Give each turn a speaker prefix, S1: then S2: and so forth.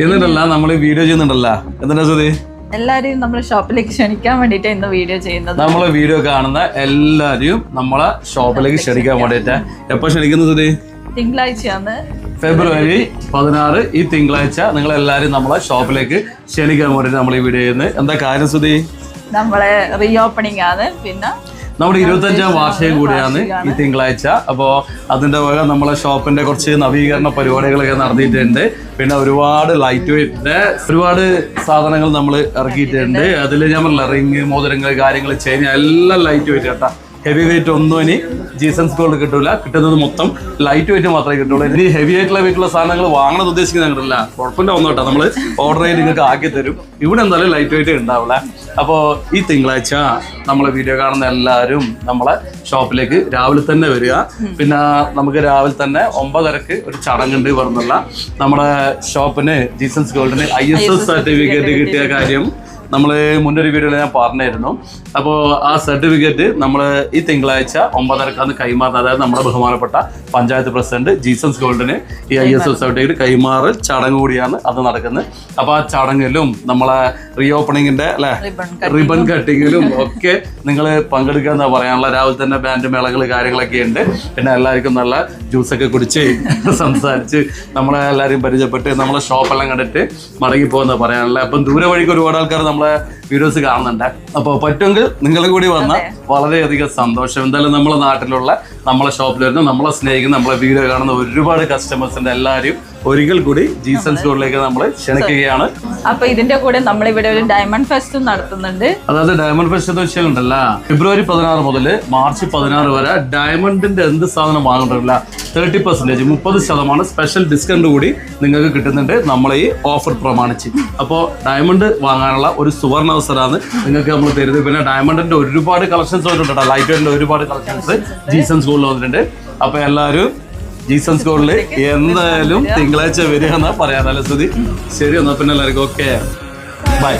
S1: എന്നിട്ടല്ല നമ്മൾ വീഡിയോ ചെയ്യുന്നുണ്ടല്ല. എന്താ സുധി?
S2: എല്ലാരെയും നമ്മുടെ ഷോപ്പിലേക്ക് ക്ഷണിക്കാൻ വേണ്ടിട്ട് ഇന്ന് വീഡിയോ ചെയ്യുന്നത്.
S1: നമ്മളെ വീഡിയോ കാണുന്ന എല്ലാരെയും നമ്മളെ ഷോപ്പിലേക്ക് ക്ഷണിക്കാൻ വേണ്ടിട്ട് എപ്പോ ക്ഷണിക്കുന്നു സുധി?
S2: തിങ്കളാഴ്ചയാണ്.
S1: ഫെബ്രുവരി പതിനാറ് ഈ തിങ്കളാഴ്ച നിങ്ങൾ എല്ലാരും നമ്മളെ ഷോപ്പിലേക്ക് ക്ഷണിക്കാൻ വേണ്ടിട്ട് നമ്മൾ ഈ വീഡിയോ ചെയ്യുന്നത്. എന്താ കാര്യം സുധി?
S2: നമ്മളെ റീ ഓപ്പണിംഗ് ആണ്. പിന്നെ
S1: നമ്മുടെ ഇരുപത്തഞ്ചാം വാർഷികം കൂടിയാണ് ഈ തിങ്കളാഴ്ച. അപ്പോൾ അതിന്റെ വക നമ്മളെ ഷോപ്പിന്റെ കുറച്ച് നവീകരണ പരിപാടികളൊക്കെ നടത്തിയിട്ടുണ്ട്. പിന്നെ ഒരുപാട് ലൈറ്റ് വെയിറ്റിന്റെ ഒരുപാട് സാധനങ്ങൾ നമ്മൾ ഇറക്കിയിട്ടുണ്ട്. അതിൽ ഞാൻ പറഞ്ഞില്ല റിങ് മോതിരങ്ങൾ കാര്യങ്ങൾ ചെയിൻ എല്ലാം ലൈറ്റ് വെയിറ്റ് കേട്ടാ. ഹെവി വെയിറ്റ് ഒന്നും ഇനി ജീസൻസ് ഗോൾഡ് കിട്ടൂല. കിട്ടുന്നത് മൊത്തം ലൈറ്റ് വെയിറ്റ് മാത്രമേ കിട്ടുള്ളൂ. ഇനി ഹെവി ആയിട്ടുള്ള വെയിറ്റുള്ള സാധനങ്ങൾ വാങ്ങണത് ഉദ്ദേശിക്കുന്ന ഞങ്ങളില്ല കുഴപ്പമില്ല ഒന്നും കേട്ടോ നമ്മൾ ഓർഡർ ചെയ്ത് നിങ്ങൾക്ക് ആക്കി തരും. ഇവിടെ എന്തായാലും ലൈറ്റ് വെയിറ്റ് ഉണ്ടാവില്ല. അപ്പോൾ ഈ തിങ്കളാഴ്ച നമ്മളെ വീഡിയോ കാണുന്ന എല്ലാവരും നമ്മളെ ഷോപ്പിലേക്ക് രാവിലെ തന്നെ വരിക. പിന്നെ നമുക്ക് രാവിലെ തന്നെ ഒമ്പതരക്ക് ഒരു ചടങ്ങുണ്ട് പറഞ്ഞുള്ള നമ്മുടെ ഷോപ്പിന് ജീസൻസ് ഗോൾഡിന് ഐ എസ് എസ് സർട്ടിഫിക്കറ്റ് കിട്ടിയ കാര്യം. നമ്മൾ മുന്നൊരു വീഡിയോയിൽ ഞാൻ പറഞ്ഞിരുന്നു അപ്പോൾ ആ സർട്ടിഫിക്കറ്റ് നമ്മൾ ഈ തിങ്കളാഴ്ച ഒമ്പതരക്കാന്ന് കൈമാറുന്നത് അതായത് നമ്മുടെ ബഹുമാനപ്പെട്ട പഞ്ചായത്ത് പ്രസിഡന്റ് ജീസൻസ് ഗോൾഡിന് ഈ ഐ എസ് എസ് സർട്ടിഫിക്കറ്റ് കൈമാറൽ ചടങ്ങ് കൂടിയാണ് അത് നടക്കുന്നത്. അപ്പോൾ ആ ചടങ്ങിലും നമ്മളെ റീ ഓപ്പണിങ്ങിന്റെ അല്ലെ
S2: റിബൺ
S1: കട്ടിങ്ങിലും ഒക്കെ നിങ്ങൾ പങ്കെടുക്കുക എന്നാ പറയാനുള്ള. രാവിലെ തന്നെ ബാൻഡ് മേളകൾ കാര്യങ്ങളൊക്കെ ഉണ്ട്. പിന്നെ എല്ലാവർക്കും നല്ല ജ്യൂസൊക്കെ കുടിച്ച് സംസാരിച്ച് നമ്മളെ എല്ലാവരും പരിചയപ്പെട്ട് നമ്മളെ ഷോപ്പെല്ലാം കണ്ടിട്ട് മടങ്ങി പോകുന്ന പറയാനുള്ള. അപ്പം ദൂരെ വഴിക്ക് ഒരുപാട് ആൾക്കാർ നമ്മളെ വീഡിയോസ് കാണുന്നുണ്ട്. അപ്പോൾ പറ്റുമെങ്കിൽ നിങ്ങളും കൂടി വന്നാൽ വളരെയധികം സന്തോഷം. എന്തായാലും നമ്മളെ നാട്ടിലുള്ള നമ്മളെ ഷോപ്പിൽ വരുന്ന നമ്മളെ സ്നേഹിക്കുന്ന നമ്മളെ വീഡിയോ കാണുന്ന ഒരുപാട് കസ്റ്റമേഴ്സിന്റെ എല്ലാവരും. ഒരിക്കൽ കൂടി ജീസൺ സ്റ്റോറിലേക്ക് നമ്മൾ ക്ഷണിക്കുകയാണ്.
S2: അപ്പൊ ഇതിന്റെ കൂടെ നമ്മൾ ഇവിടെ ഒരു ഡയമണ്ട് ഫെസ്റ്റ് നടത്തുന്നുണ്ട്.
S1: അതായത് ഡയമണ്ട് ഫെസ്റ്റ് എന്ന് വെച്ചാലുണ്ടല്ല ഫെബ്രുവരി പതിനാറ് മുതൽ മാർച്ച് പതിനാറ് വരെ ഡയമണ്ടിന്റെ എന്ത് സാധനം വാങ്ങണ്ടില്ല തേർട്ടി പെർസെന്റേജ് മുപ്പത് ശതമാനം സ്പെഷ്യൽ ഡിസ്കൗണ്ട് കൂടി നിങ്ങൾക്ക് കിട്ടുന്നുണ്ട് നമ്മളെ ഈ ഓഫർ പ്രമാണിച്ച്. അപ്പോൾ ഡയമണ്ട് വാങ്ങാനുള്ള ഒരു സുവർണ അവസരമാണ്. നിങ്ങൾക്ക് നമ്മൾ തരുന്നത്. പിന്നെ ഡയമണ്ടിന്റെ ഒരുപാട് കളക്ഷൻസ് വന്നിട്ടുണ്ട് ലൈറ്റ് വെയിറ്റിന്റെ ഒരുപാട് കളക്ഷൻസ് ജീസൺ സ്കൂളിൽ വന്നിട്ടുണ്ട്. അപ്പൊ എല്ലാവരും ജീസൺ സ്കൂളിൽ എന്തായാലും തിങ്കളാഴ്ച വരിക എന്നാ പറയാനല്ല സ്ഥിതി. ശരി എന്നാ പിന്നെ എല്ലാവർക്കും. Okay bye